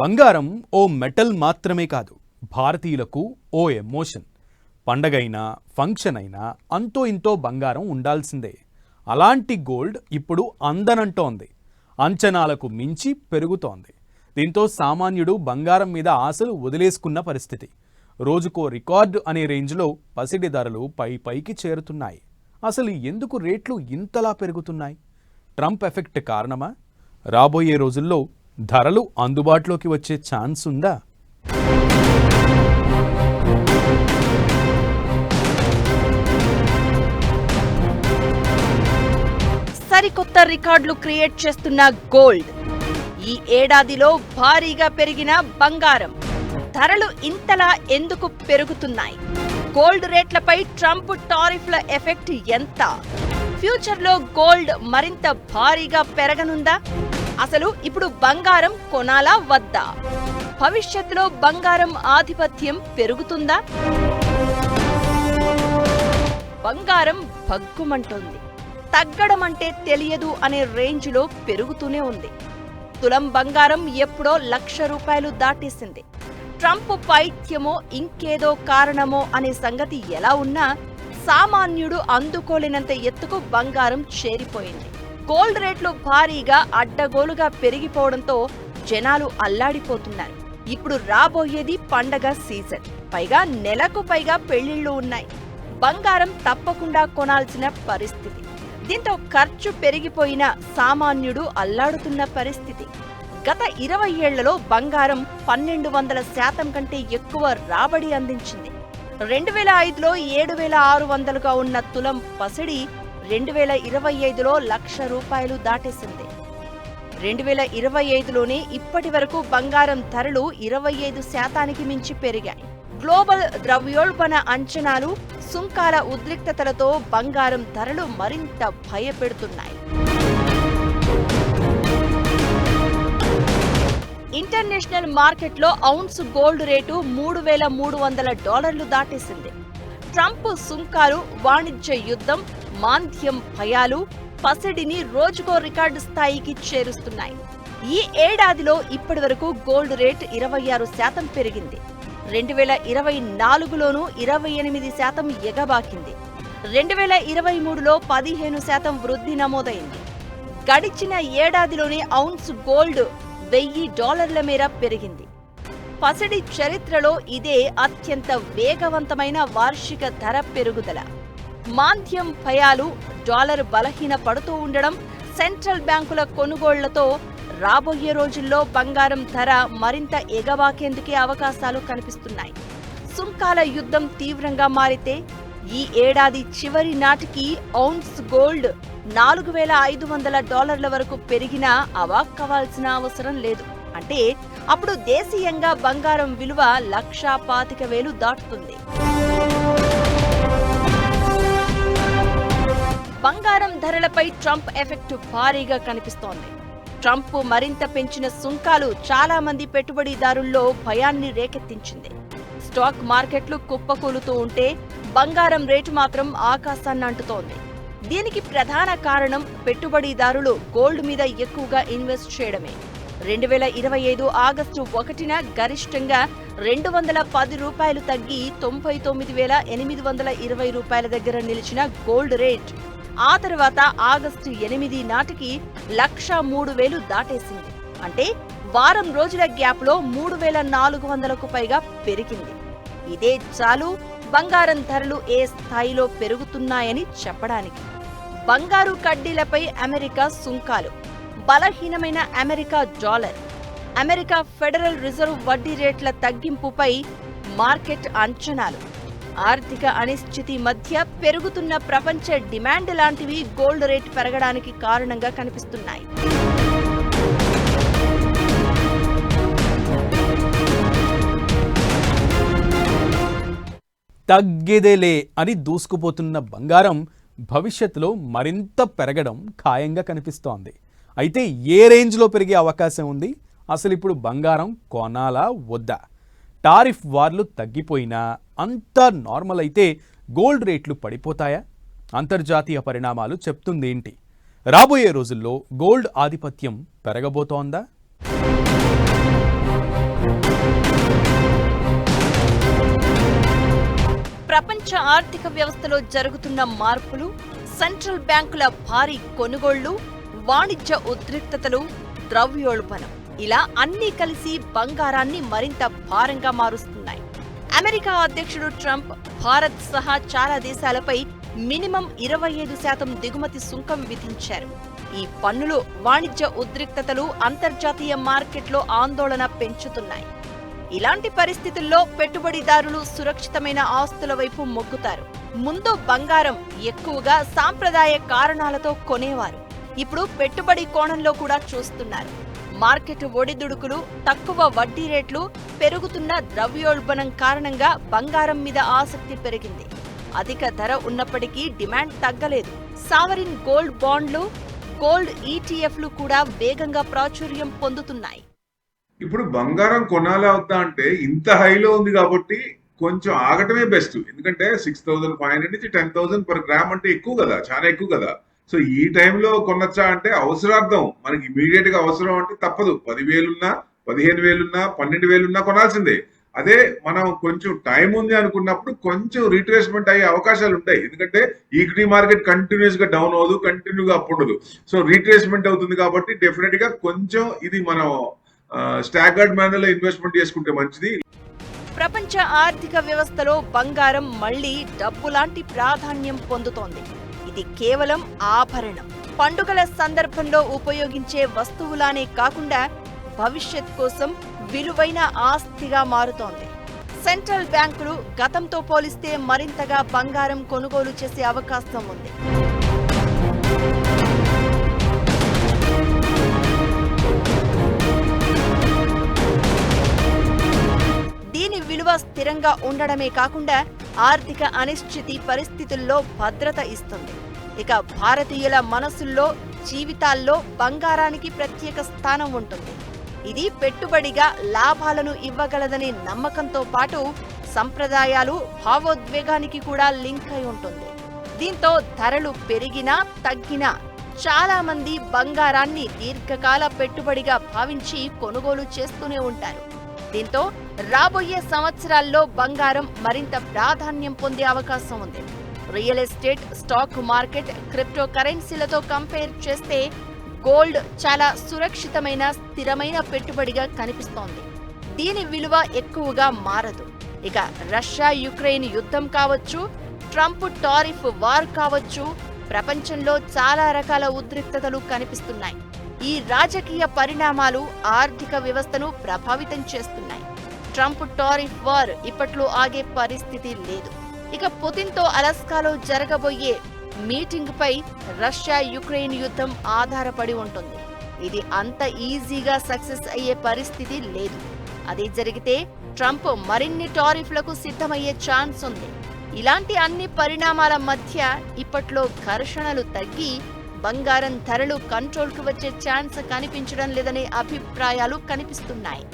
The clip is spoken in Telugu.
బంగారం ఓ మెటల్ మాత్రమే కాదు భారతీయులకు ఓ ఎమోషన్. పండగైనా ఫంక్షన్ అయినా అంతో ఇంతో బంగారం ఉండాల్సిందే. అలాంటి గోల్డ్ ఇప్పుడు అందనంటోంది. అంచనాలకు మించి పెరుగుతోంది. దీంతో సామాన్యుడు బంగారం మీద ఆశలు వదిలేసుకున్న పరిస్థితి. రోజుకో రికార్డు అనే రేంజ్లో పసిడి ధరలు పై పైకి చేరుతున్నాయి. అసలు ఎందుకు రేట్లు ఇంతలా పెరుగుతున్నాయి? ట్రంప్ ఎఫెక్ట్ కారణమా? రాబోయే రోజుల్లో ధరలు అందుబాటులోకి వచ్చే ఛాన్స్ ఉందా? సరికొత్త రికార్డులు క్రియేట్ చేస్తున్న గోల్డ్. ఈ ఏడాదిలో భారీగా పెరిగిన బంగారం. ధరలు ఇంతలా ఎందుకు పెరుగుతున్నాయి? గోల్డ్ రేట్లపై ట్రంప్ టారిఫ్ల ఎఫెక్ట్ ఎంత? ఫ్యూచర్లో గోల్డ్ మరింత భారీగా పెరగనుందా? అసలు ఇప్పుడు బంగారం కొనాలా వద్దా? భవిష్యత్తులో బంగారం ఆధిపత్యం పెరుగుతుందా? బంగారం భగ్గుమంటోంది. తగ్గడం అంటే తెలియదు అనే రేంజ్లో పెరుగుతూనే ఉంది. తులం బంగారం ఎప్పుడో లక్ష రూపాయలు దాటేసింది. ట్రంప్ పైత్యమో ఇంకేదో కారణమో అనే సంగతి ఎలా ఉన్నా సామాన్యుడు అందుకోలేనంత ఎత్తుకు బంగారం చేరిపోయింది. గోల్డ్ రేట్లు భారీగా అడ్డగోలుగా పెరిగిపోవడంతో జనాలు అల్లాడిపోతున్నారు. ఇప్పుడు రాబోయేది పండగ సీజన్. పైగా నెలకు పైగా పెళ్ళిళ్ళు ఉన్నాయి. బంగారం తప్పకుండా కొనాల్సిన పరిస్థితి. దీంతో ఖర్చు పెరిగిపోయిన సామాన్యుడు అల్లాడుతున్న పరిస్థితి. గత ఇరవై ఏళ్ళలో బంగారం పన్నెండు వందల శాతం కంటే ఎక్కువ రాబడి అందించింది. రెండు వేల ఐదులో ఏడు వేల ఆరు వందలుగా ఉన్న తులం పసిడి రెండు వేల ఇరవై ఐదులో లక్ష రూపాయలు దాటేసింది. రెండు వేల ఇరవై ఐదులోనే ఇప్పటి వరకు బంగారం ధరలు ఇరవై ఐదు శాతానికి మించి పెరిగాయి. గ్లోబల్ ద్రవ్యోల్బణ అంచనాలు సుంకాల ఉద్రిక్తతలతో బంగారం ధరలు మరింత భయపెడుతున్నాయి. ఇంటర్నేషనల్ మార్కెట్లో ఔన్స్ గోల్డ్ రేటు మూడు వేల మూడు వందల డాలర్లు దాటేసింది. ట్రంప్ సుంకాలు వాణిజ్య యుద్ధం మాంద్యం భయాలు పసిడిని రోజుకో రికార్డు స్థాయికి చేరుస్తున్నాయి. ఈ ఏడాదిలో ఇప్పటివరకు గోల్డ్ రేట్ ఇరవై ఆరు శాతం పెరిగింది. రెండు వేల ఇరవై నాలుగులోనూ ఇరవై ఎనిమిది శాతం ఎగబాకింది. రెండు వేల ఇరవై మూడులో పదిహేను శాతం వృద్ధి నమోదైంది. గడిచిన ఏడాదిలోనే ఔన్స్ గోల్డ్ వెయ్యి డాలర్ల మేర పెరిగింది. పసిడి చరిత్రలో ఇదే అత్యంత వేగవంతమైన వార్షిక ధర పెరుగుదల. మాంద్యం భయాలు డాలర్ బలహీన పడుతూ ఉండడం సెంట్రల్ బ్యాంకుల కొనుగోళ్ళతో రాబోయే రోజుల్లో బంగారం ధర మరింత ఎగబాకేందుకే అవకాశాలు కనిపిస్తున్నాయి. సుంకాల యుద్ధం తీవ్రంగా మారితే ఈ ఏడాది చివరి నాటికి ఔన్స్ గోల్డ్ నాలుగు వేల ఐదు వందల డాలర్ల వరకు పెరిగినా అవాక్కవాల్సిన అవసరం లేదు. అంటే అప్పుడు దేశీయంగా బంగారం విలువ లక్షా పాతిక వేలు దాటుతుంది. బంగారం ధరలపై ట్రంప్ ఎఫెక్ట్ భారీగా కనిపిస్తోంది. ట్రంప్ మరింత పెంచిన సుంకాలు చాలా మంది పెట్టుబడిదారుల్లో భయాన్ని రేకెత్తించింది. స్టాక్ మార్కెట్లు కుప్పకూలుతూ ఉంటే బంగారం రేటు మాత్రం ఆకాశాన్ని అంటుతోంది. దీనికి ప్రధాన కారణం పెట్టుబడిదారులు గోల్డ్ మీద ఎక్కువగా ఇన్వెస్ట్ చేయడమే. రెండు వేల ఇరవై ఐదు ఆగస్టు ఒకటిన గరిష్టంగా రెండు వందల పది రూపాయలు తగ్గి తొంభై తొమ్మిది వేల ఎనిమిది వందల ఇరవై రూపాయల దగ్గర నిలిచిన గోల్డ్ రేట్ ఆ తర్వాత ఆగస్టు ఎనిమిది నాటికి లక్ష మూడు వేలు దాటేసింది. అంటే వారం రోజుల గ్యాప్లో మూడు వేల నాలుగు వందలకు పైగా పెరిగింది. ఇదే చాలు బంగారం ధరలు ఏ స్థాయిలో పెరుగుతున్నాయని చెప్పడానికి. బంగారు కడ్డీలపై అమెరికా సుంకాలు. బలహీనమైన America dollar. America federal reserve వడ్డీ రేట్ల తగ్గింపుపై మార్కెట్ అంచనాలు. ఆర్థిక అనిశ్చితి మధ్య పెరుగుతున్న ప్రపంచ డిమాండ్ లాంటివి గోల్డ్ రేట్ పెరగడానికి కారణంగా కనిపిస్తున్నాయి. తగ్గేదేలే అని దూసుకుపోతున్న బంగారం భవిష్యత్తులో మరింత పెరగడం ఖాయంగా కనిపిస్తోంది. అయితే ఏ రేంజ్లో పెరిగే అవకాశం ఉంది? అసలు ఇప్పుడు బంగారం కొనాలా? వద్దా? టారిఫ్ వార్లు తగ్గిపోయినా అంత నార్మల్ అయితే గోల్డ్ రేట్లు పడిపోతాయా? అంతర్జాతీయ పరిణామాలు చెప్తుందేంటి రాబోయే రోజుల్లో గోల్డ్ ఆధిపత్యం పెరగబోతోందా? ప్రపంచ ఆర్థిక వ్యవస్థలో జరుగుతున్న మార్పులు సెంట్రల్ బ్యాంకుల భారీ కొనుగోళ్ళు వాణిజ్య ఉద్రిక్తతలు ద్రవ్యోల్బణం. ఇలా అన్నీ కలిసి బంగారాన్ని మరింత భారంగా మారుస్తున్నాయి. అమెరికా అధ్యక్షుడు ట్రంప్ భారత్ సహా చాలా దేశాలపై మినిమం ఇరవై ఐదు శాతం దిగుమతి సుంకం విధించారు. ఈ పన్నులు వాణిజ్య ఉద్రిక్తతలు అంతర్జాతీయ మార్కెట్లో ఆందోళన పెంచుతున్నాయి. ఇలాంటి పరిస్థితుల్లో పెట్టుబడిదారులు సురక్షితమైన ఆస్తుల వైపు మొగ్గుతారు. ముందు బంగారం ఎక్కువగా సాంప్రదాయ కారణాలతో కొనేవారు. ఇప్పుడు పెట్టుబడి కోణంలో కూడా చూస్తున్నారు. మార్కెట్ ఒడిదుడుకులు తక్కువ వడ్డీ రేట్లు పెరుగుతున్న ద్రవ్యోల్బణం కారణంగా బంగారం మీద ఆసక్తి పెరిగింది. అధిక ధర ఉన్నప్పటికీ డిమాండ్ తగ్గలేదు. సావరిన్ గోల్డ్ బాండ్లు గోల్డ్ ఈటీఎఫ్లు కూడా వేగంగా ప్రాచుర్యం పొందుతున్నాయి. ఇప్పుడు బంగారం కొనాలా వద్దా అంటే ఇంత హైలో ఉంది కాబట్టి కొంచెం ఆగటమే బెస్ట్. ఎందుకంటే సిక్స్ థౌసండ్ ఫైవ్ హండ్రెడ్ నుంచి టెన్ థౌసండ్ పర్ గ్రామ్ అంటే ఎక్కువ కదా చాలా ఎక్కువ కదా. సో ఈ టైంలో కొనొచ్చా అంటే అవసరార్థం. మనకి ఇమీడియట్గా అవసరం అంటే తప్పదు. పదివేలున్నా పదిహేను వేలున్నా పన్నెండు వేలున్నా కొనాల్సిందే. అదే మనం కొంచెం టైం ఉంది అనుకున్నప్పుడు కొంచెం రీట్రేస్మెంట్ అయ్యే అవకాశాలు ఉంటాయి. ఎందుకంటే ఈక్విటీ మార్కెట్ కంటిన్యూస్గా డౌన్ అవ్వదు కంటిన్యూగా అప్ ఉండదు. సో రీట్రేస్మెంట్ అవుతుంది కాబట్టి డెఫినెట్గా కొంచెం ఇది మనం స్టాగర్డ్ మేనర్లో ఇన్వెస్ట్మెంట్ చేసుకుంటే మంచిది. ప్రపంచ ఆర్థిక వ్యవస్థలో బంగారం మళ్ళీ డబ్బు లాంటి ప్రాధాన్యం పొందుతోంది. ఇది కేవలం ఆభరణం. పండుగల సందర్భంలో ఉపయోగించే వస్తువులానే కాకుండా భవిష్యత్ కోసం విలువైన ఆస్తిగా మారుతోంది. సెంట్రల్ బ్యాంకులు గతంతో పోలిస్తే మరింతగా బంగారం కొనుగోలు చేసే అవకాశం ఉంది. దీని విలువ స్థిరంగా ఉండడమే కాకుండా ఆర్థిక అనిశ్చితి పరిస్థితుల్లో భద్రత ఇస్తుంది. ఇక భారతీయుల మనసుల్లో జీవితాల్లో బంగారానికి ప్రత్యేక స్థానం ఉంటుంది. ఇది పెట్టుబడిగా లాభాలను ఇవ్వగలదనే నమ్మకంతో పాటు సంప్రదాయాలు భావోద్వేగానికి కూడా లింక్ అయి ఉంటుంది. దీంతో ధరలు పెరిగినా తగ్గినా చాలా మంది బంగారాన్ని దీర్ఘకాల పెట్టుబడిగా భావించి కొనుగోలు చేస్తూనే ఉంటారు. దీంతో రాబోయే సంవత్సరాల్లో బంగారం మరింత ప్రాధాన్యం పొందే అవకాశం ఉంది. Real estate stock market crypto కరెన్సీలతో compare చేస్తే గోల్డ్ చాలా సురక్షితమైన స్థిరమైన పెట్టుబడిగా కనిపిస్తోంది. దీని విలువ ఎక్కువగా మారదు. ఇక రష్యా యుక్రెయిన్ యుద్ధం కావచ్చు ట్రంప్ టారిఫ్ వార్ కావచ్చు ప్రపంచంలో చాలా రకాల ఉద్రిక్తతలు కనిపిస్తున్నాయి. ఈ రాజకీయ పరిణామాలు ఆర్థిక వ్యవస్థను ప్రభావితం చేస్తున్నాయి. ట్రంప్ టారిఫ్ వార్ ఇప్పట్లో ఆగే పరిస్థితి లేదు. ఇక పుతిన్తో అలస్కాలో జరగబోయే మీటింగ్ పై రష్యా యుక్రెయిన్ యుద్ధం ఆధారపడి ఉంటుంది. ఇది అంత ఈజీగా సక్సెస్ అయ్యే పరిస్థితి లేదు. అది జరిగితే ట్రంప్ మరిన్ని టారిఫ్లకు సిద్ధమయ్యే ఛాన్స్ ఉంది. ఇలాంటి అన్ని పరిణామాల మధ్య ఇప్పట్లో ఘర్షణలు తగ్గి బంగారం ధరలు కంట్రోల్కు వచ్చే ఛాన్స్ కనిపించడం లేదనే అభిప్రాయాలు కనిపిస్తున్నాయి.